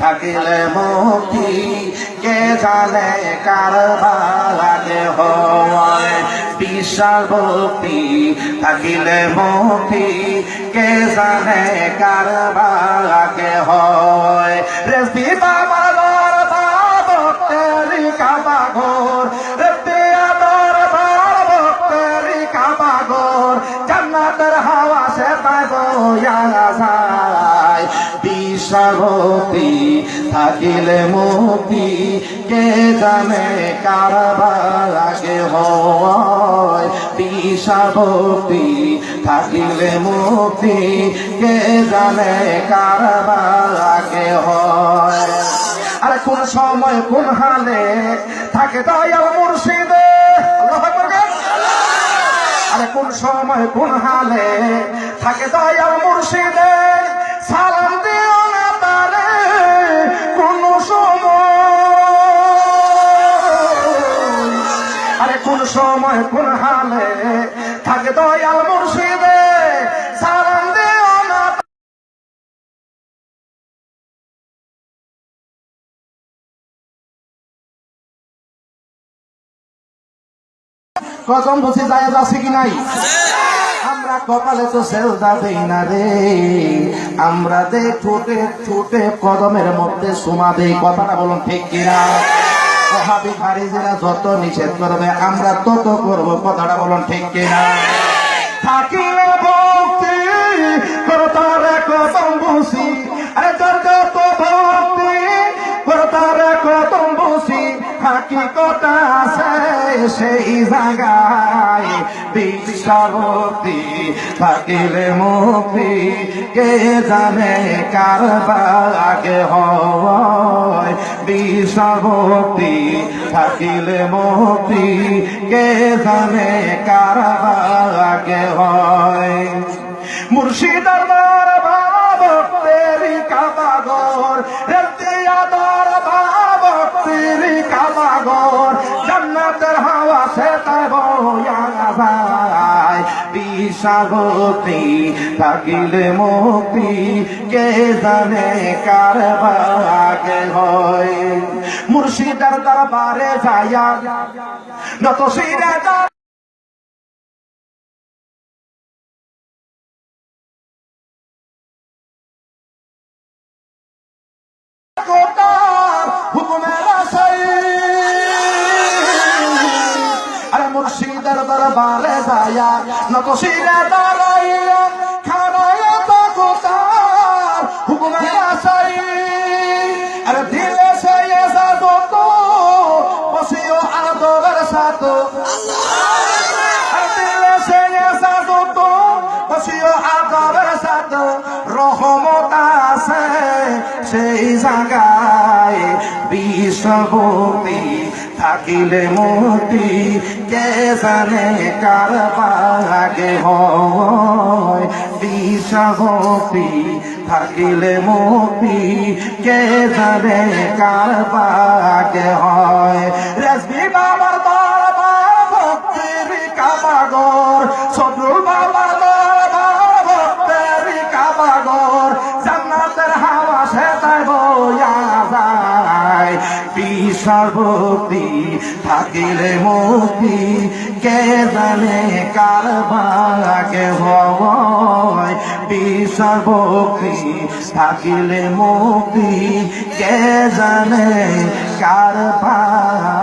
থাকিলে মুক্তি, কে জানে কার ভাগে হয়? বিশাল ভক্তি, থাকিলে মুক্তি, কে জানে কার ভাগে হয়? রেসি বাবা গর ভক্তেরি কাবা ঘোর। রেসি আদর ভক্তেরি কাবা জান্নাতের হাওয়া সে তাই বয়া বিষভক্তি থাকিলে মুক্তি। কে জানে কার ভাগে হয়? বিষভক্তি থাকিলে মুক্তি। কে জানে কার ভাগে হয়? আরে কোন সময়, কোন হালে থাকে দয়াল মুর্শিদে? আরে কোন সময়, কোন হালে থাকে দয়াল মুর্শিদে? সালাম সময় কোন হালে থাকে দয়াল মুর্শিদে, সালাম দিও না। বসে যায় আছে কি নাই? আমরা কপালে তো সেলদা দেই না রে। আমরা দে ঠোঁটে ঠোঁটে কদমের মধ্যে সুমা দেই, কথাটা বলুন ঠিক কিনা? খারিজিরা যত নিষেধ করবে, আমরা তত করব। কথাটা বলুন ঠিক কিনা? থাকিলে ভক্তি করতারে কদম বসি আরে যত ভক্তি করতারে কদম বসি হাকিকত আছে সেই জায়গায় বিশ্বভক্তি থাকিলে মুক্তি। কে জানে কার বাগে হয়? বিশ্বভক্তি থাকিলে মুক্তি। কে জানে কার বাগে হয়? মুর্শিদার যায় থাকিলে মুক্তি কে জানে কার হয়? মুর্শিদার দরবারে যায়া নত শিরে দরবারে যায়া নত শিরে দাঁড়াইয়া খানায় তো কোটার হুকুমের আশাই আরে দিলে সে এসা দত বসিও আদরের আর দিলে সে এসা দত বসিও আদরের সাথে। রহমত আছে সেই জায়গায় বিশ্বভক্তি থাকিলে মূর্তি কে জানে কার পাগে হয় থাকিলে মূর্তি কে জানে কার পাগে হয়? রেসবি বাবার দরবার ভক্তির কাবাগর যায় বিশ্বভক্তি থাকিলে মুক্তি, কে জানে কার ভাগে হয় বিশ্বভক্তি থাকিলে মুক্তি, কে জানে কার ভাগ